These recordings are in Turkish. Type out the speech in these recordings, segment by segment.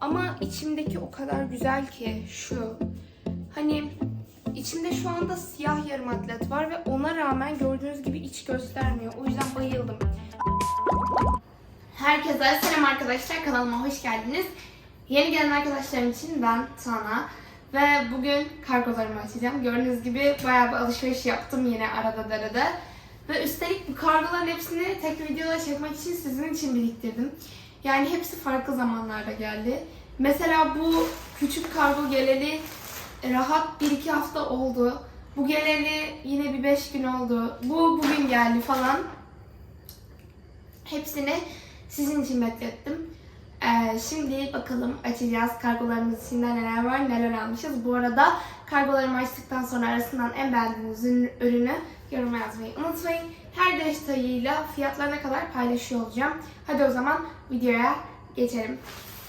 Ama içimdeki o kadar güzel ki şu. Hani içimde şu anda siyah yarım atlet var ve ona rağmen gördüğünüz gibi iç göstermiyor. O yüzden bayıldım. Herkese selam arkadaşlar. Kanalıma hoş geldiniz. Yeni gelen arkadaşlarım için ben Tana. Ve bugün kargolarımı açacağım. Gördüğünüz gibi bayağı bir alışveriş yaptım yine arada derede. Ve üstelik bu kargoların hepsini tek videoda çekmek için sizin için biriktirdim. Yani hepsi farklı zamanlarda geldi. Mesela bu küçük kargo geleli rahat 1-2 hafta oldu. Bu geleli yine bir 5 gün oldu. Bu bugün geldi falan. Hepsini sizin için beklettim. Ee, şimdi bakalım açacağız. Kargolarımız içinde neler var, neler almışız. Bu arada kargolarımı açtıktan sonra arasından en beğendiğiniz ürün- ürünü yoruma yazmayı unutmayın. Her detayıyla fiyatlarına kadar paylaşıyor olacağım. Hadi o zaman videoya geçelim.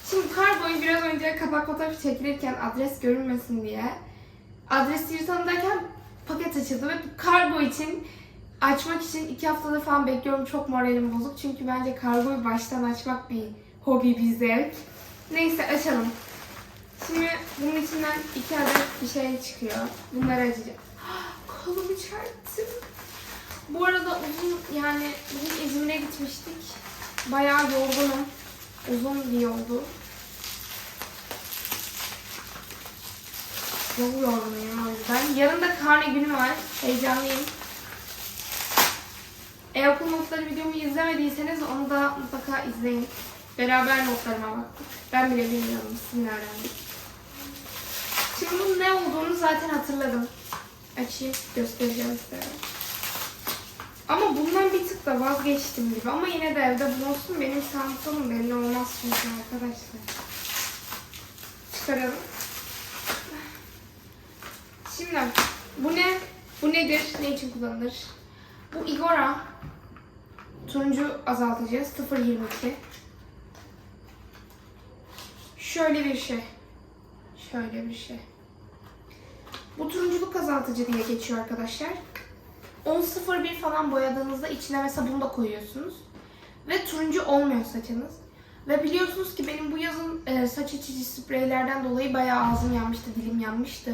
Şimdi kargoyu biraz önce kapak fotoğrafı çekilirken adres görünmesin diye adres yırtanındayken paket açıldı ve bu kargo için açmak için iki haftadır falan bekliyorum. Çok moralim bozuk. Çünkü bence kargoyu baştan açmak bir hobi, bir zevk. Neyse açalım. Şimdi bunun içinden iki adet bir şey çıkıyor. Bunları açacağım. Kolumu çarptım. Bu arada uzun yani bugün İzmir'e gitmiştik. Bayağı yorgunum. Uzun bir yoldu. Çok yorgunuyum o yüzden. Yarın da karne günü var. Heyecanlıyım. E-okul notları videomu izlemediyseniz onu da mutlaka izleyin. Beraber notlarıma baktık. Ben bile bilmiyorum öğrendik. Şimdi bunun ne olduğunu zaten hatırladım. Açayım göstereceğim size. Ama bundan bir tık da vazgeçtim gibi. Ama yine de evde bulunsun benim Samsung'um belli olmaz çünkü arkadaşlar. Çıkaralım. Şimdi bu ne? Bu nedir? Ne için kullanılır? Bu Igora turuncu azaltıcı 0.22. Şöyle bir şey. Şöyle bir şey. Bu turunculuk azaltıcı diye geçiyor arkadaşlar. 10.01 falan boyadığınızda içine mesela bunu da koyuyorsunuz. Ve turuncu olmuyor saçınız. Ve biliyorsunuz ki benim bu yazın e, saç açıcı spreylerden dolayı bayağı ağzım yanmıştı, dilim yanmıştı.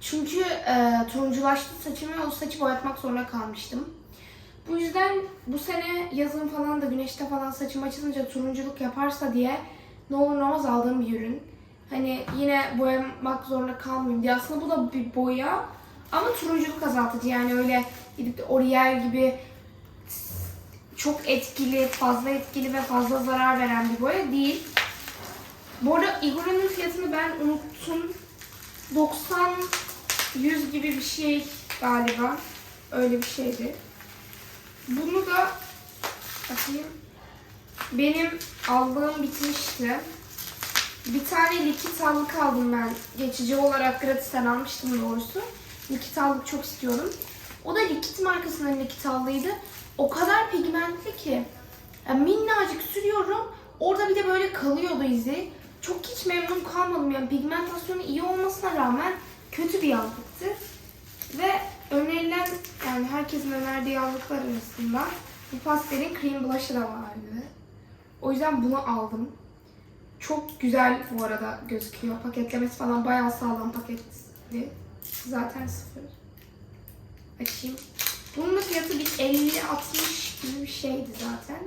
Çünkü e, turunculaştı saçım ve o saçı boyatmak zorunda kalmıştım. Bu yüzden bu sene yazın falan da güneşte falan saçım açılınca turunculuk yaparsa diye ne olur ne olmaz aldığım bir ürün. Hani yine boyamak zorunda kalmayayım diye. Aslında bu da bir boya ama turunculuk azaltıcı. Yani öyle gidip de Oriel gibi çok etkili, fazla etkili ve fazla zarar veren bir boya değil. Bu arada Igora'nın fiyatını ben unuttum. 90 100 gibi bir şey galiba. Öyle bir şeydi. Bunu da bakayım. Benim aldığım bitmişti. Bir tane likit allık aldım ben. Geçici olarak gratisten almıştım doğrusu. Likit allık çok istiyorum. O da likit markasının likit allığıydı. O kadar pigmentli ki. Yani minnacık sürüyorum. Orada bir de böyle kalıyordu izi. Çok hiç memnun kalmadım. Yani pigmentasyonu iyi olmasına rağmen kötü bir allıktı. Ve önerilen yani herkesin önerdiği allıklar arasında bu pastelin cream blush'ı da vardı. O yüzden bunu aldım. Çok güzel bu arada gözüküyor. Paketlemesi falan bayağı sağlam paketli. Zaten sıfır. Açayım. Bunun da fiyatı bir 50-60 gibi bir şeydi zaten.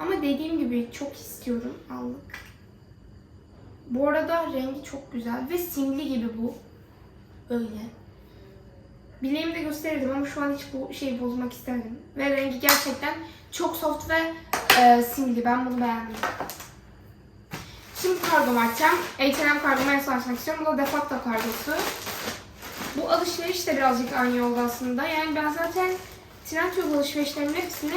Ama dediğim gibi çok istiyorum allık. Bu arada rengi çok güzel ve simli gibi bu. Öyle. Bileğimi de gösterirdim ama şu an hiç bu şeyi bozmak istemedim. Ve rengi gerçekten çok soft ve e, simli. Ben bunu beğendim. Şimdi kargomu açacağım. H&M kargomu en son açmak istiyorum. Bu da defakto kargosu. Bu alışveriş de birazcık aynı yolda aslında. Yani ben zaten Trendyol alışverişlerimin hepsini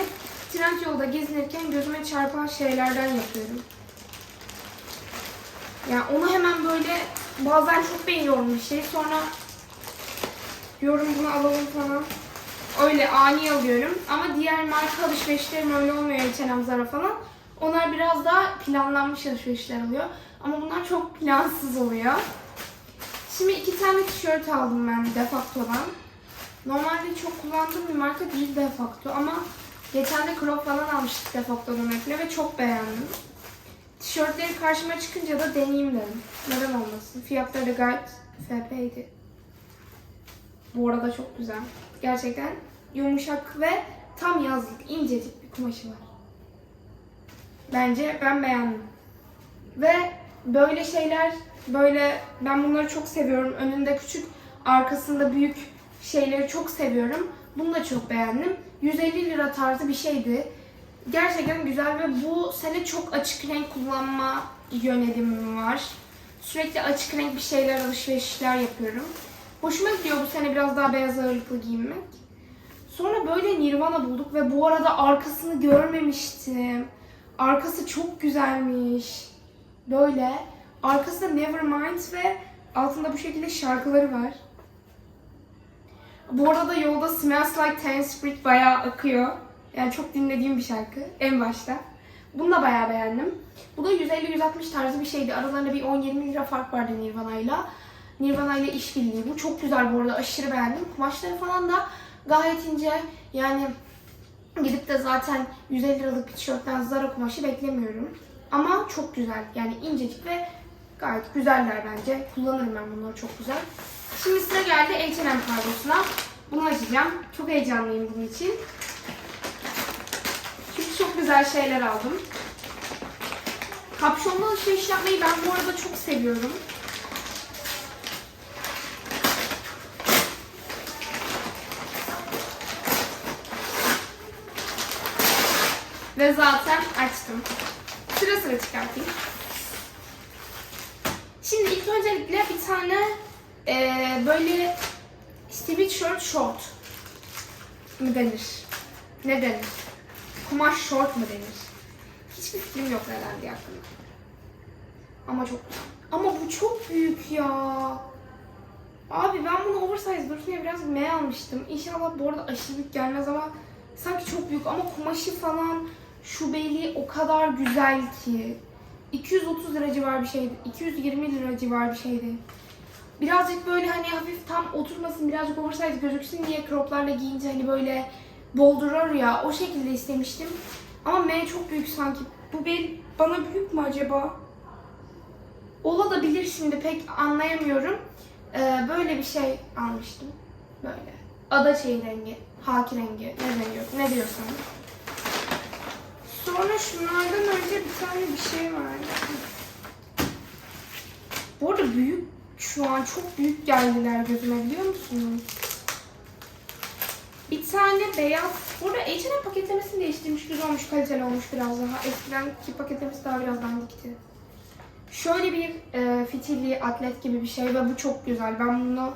Trendyol'da gezinirken gözüme çarpan şeylerden yapıyorum. Yani onu hemen böyle bazen çok beğeniyorum bir şey. Sonra diyorum bunu alalım falan. Öyle ani alıyorum. Ama diğer marka alışverişlerim öyle olmuyor H&M Zara falan. Onlar biraz daha planlanmış alışverişler oluyor. Ama bunlar çok plansız oluyor. Şimdi iki tane tişört aldım ben Defacto'dan. Normalde çok kullandığım bir marka değil Defacto ama geçen de crop falan almıştık Defacto'dan Apple'e ve çok beğendim. Tişörtleri karşıma çıkınca da deneyeyim dedim. Neden olmasın? Fiyatları da gayet FP'ydi. Bu arada çok güzel. Gerçekten yumuşak ve tam yazlık, incecik bir kumaşı var. Bence ben beğendim. Ve böyle şeyler, böyle ben bunları çok seviyorum. Önünde küçük, arkasında büyük şeyleri çok seviyorum. Bunu da çok beğendim. 150 lira tarzı bir şeydi. Gerçekten güzel ve bu sene çok açık renk kullanma yönelimim var. Sürekli açık renk bir şeyler, alışverişler yapıyorum. Hoşuma gidiyor bu sene biraz daha beyaz ağırlıklı giyinmek. Sonra böyle Nirvana bulduk ve bu arada arkasını görmemiştim. Arkası çok güzelmiş. Böyle. Arkası da Nevermind ve altında bu şekilde şarkıları var. Bu arada yolda Smells Like Teen Spirit bayağı akıyor. Yani çok dinlediğim bir şarkı en başta. Bunu da bayağı beğendim. Bu da 150-160 tarzı bir şeydi. Aralarında bir 10-20 lira fark vardı Nirvana'yla. Nirvana ile işbirliği. Bu çok güzel bu arada. Aşırı beğendim. Kumaşları falan da gayet ince. Yani gidip de zaten 150 liralık bir tişörtten Zara kumaşı beklemiyorum. Ama çok güzel. Yani incecik ve gayet güzeller bence. Kullanırım ben bunları çok güzel. Şimdi sıra geldi H&M kargosuna. Bunu açacağım. Çok heyecanlıyım bunun için. Çünkü çok güzel şeyler aldım. Kapşonlu alışveriş yapmayı ben bu arada çok seviyorum. Ve zaten açtım. Sıra sıra çıkartayım. Şimdi ilk öncelikle bir tane eee, böyle sweatshirt short mu denir? Ne denir? Kumaş short mu denir? Hiçbir fikrim yok diye hakkında. Ama çok. Ama bu çok büyük ya. Abi ben bunu oversize diye biraz M almıştım. İnşallah bu arada aşırı büyük gelmez ama sanki çok büyük ama kumaşı falan şu beli o kadar güzel ki. 230 lira civar bir şeydi. 220 lira civar bir şeydi. Birazcık böyle hani hafif tam oturmasın, birazcık oversize gözüksün diye croplarla giyince hani böyle boldurur ya o şekilde istemiştim. Ama M çok büyük sanki. Bu bel bana büyük mü acaba? Olabilir şimdi pek anlayamıyorum. Ee, böyle bir şey almıştım. Böyle. Ada şey rengi, haki rengi, ne deniyor, ne diyorsun? Sonra şunlardan önce bir tane bir şey vardı. Bu arada büyük, şu an çok büyük geldiler gözüme biliyor musunuz? Bir tane beyaz, burada H&M paketlemesini değiştirmiş, güzel olmuş, kaliteli olmuş biraz daha. Eskidenki paketlemesi daha biraz dandikti. Şöyle bir e, fitilli atlet gibi bir şey ve bu çok güzel. Ben bunu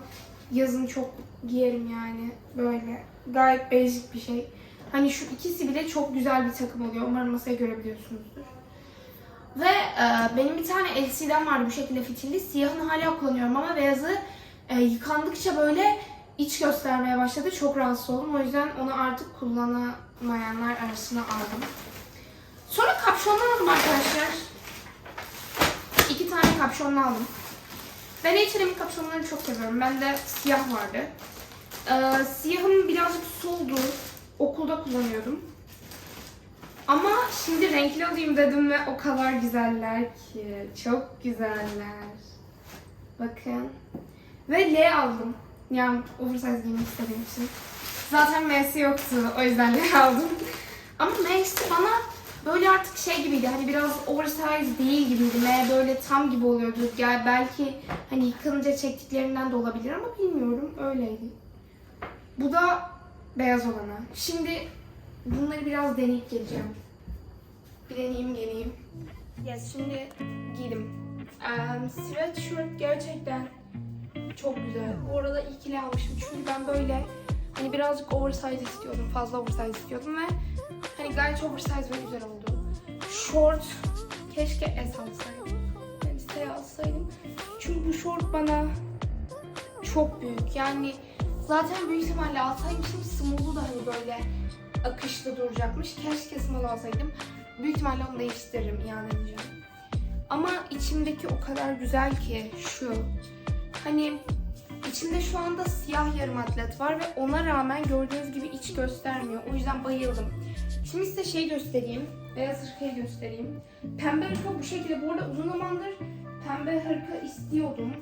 yazın çok giyerim yani böyle. Gayet basic bir şey. Hani şu ikisi bile çok güzel bir takım oluyor. Umarım masaya görebiliyorsunuzdur. Ve e, benim bir tane LC'den vardı bu şekilde fitilli. Siyahını hala kullanıyorum ama beyazı e, yıkandıkça böyle iç göstermeye başladı. Çok rahatsız oldum. O yüzden onu artık kullanamayanlar arasına aldım. Sonra kapşonlu aldım arkadaşlar. İki tane kapşonlu aldım. Ben H&M'in kapşonlarını çok seviyorum. Bende siyah vardı. Ee, siyahım birazcık soldu. Okulda kullanıyordum. Ama şimdi renkli alayım dedim ve o kadar güzeller ki. Çok güzeller. Bakın. Ve L aldım. Yani oversize giymek istediğim için. Zaten M'si yoktu. O yüzden L aldım. Ama M'si bana böyle artık şey gibiydi. Hani biraz oversize değil gibiydi. M böyle tam gibi oluyordu. Yani belki hani yıkanınca çektiklerinden de olabilir ama bilmiyorum. Öyleydi. Bu da beyaz olanı. Şimdi bunları biraz deneyip geleceğim. Bir deneyeyim geleyim. Yes, şimdi giydim. Um, sweatshirt gerçekten çok güzel. Bu arada ikili almışım çünkü ben böyle hani birazcık oversize istiyordum. Fazla oversize istiyordum ve hani gayet oversize ve güzel oldu. Short keşke S alsaydım. Yani alsaydım. Çünkü bu short bana çok büyük. Yani zaten büyük ihtimalle alsaymışım small'u da hani böyle akışlı duracakmış. Keşke small alsaydım. Büyük ihtimalle onu değiştiririm, iade edeceğim. Ama içimdeki o kadar güzel ki şu. Hani içimde şu anda siyah yarım atlet var ve ona rağmen gördüğünüz gibi iç göstermiyor. O yüzden bayıldım. Şimdi size şey göstereyim. Beyaz hırkayı göstereyim. Pembe hırka bu şekilde. Bu arada uzun zamandır pembe hırka istiyordum.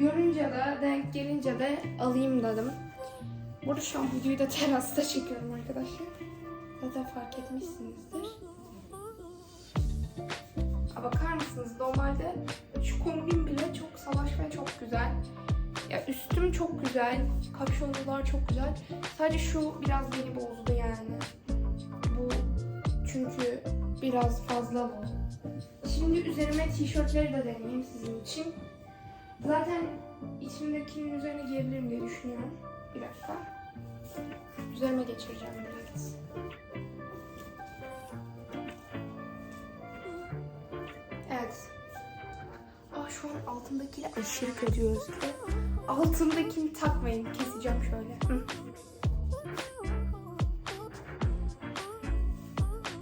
Görünce de, denk gelince de alayım dedim. Burada şu an videoyu da terasta çekiyorum arkadaşlar. Zaten fark etmişsinizdir. Aa, bakar mısınız? Normalde şu kombin bile çok salaş ve çok güzel. Ya üstüm çok güzel. Kapşonlular çok güzel. Sadece şu biraz beni bozdu yani. Bu çünkü biraz fazla bu. Şimdi üzerime tişörtleri de deneyeyim sizin için. Zaten içimdekinin üzerine giyebilirim diye düşünüyorum. Bir dakika. Üzerime geçireceğim direkt. Evet. Aa şu an altındakiyle aşırı kötü gözüküyor. Altındakini takmayın. Keseceğim şöyle. Hı.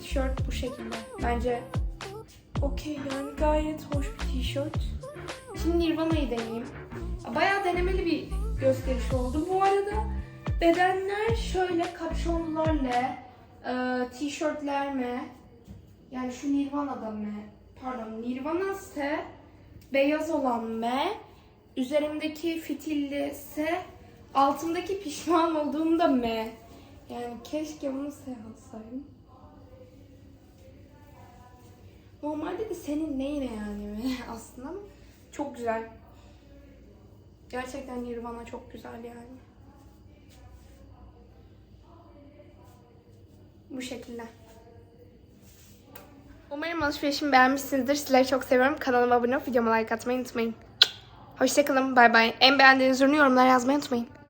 Tişört bu şekilde. Bence okey yani gayet hoş bir tişört. Şimdi Nirvana'yı deneyeyim. Bayağı denemeli bir gösteriş oldu. Bu arada bedenler şöyle kapşonlarla, e, tişörtlerle yani şu Nirvana'da mı? Pardon Nirvana ise beyaz olan M, üzerimdeki fitilli ise altımdaki pişman olduğumda M. Yani keşke bunu S alsaydım. Normalde de senin neyine yani aslında ama çok güzel. Gerçekten Nirvana çok güzel yani. Bu şekilde. Umarım alışverişimi beğenmişsinizdir. Sizleri çok seviyorum. Kanalıma abone olup videoma like atmayı unutmayın. Hoşçakalın. Bay bay. En beğendiğiniz ürünü yorumlara yazmayı unutmayın.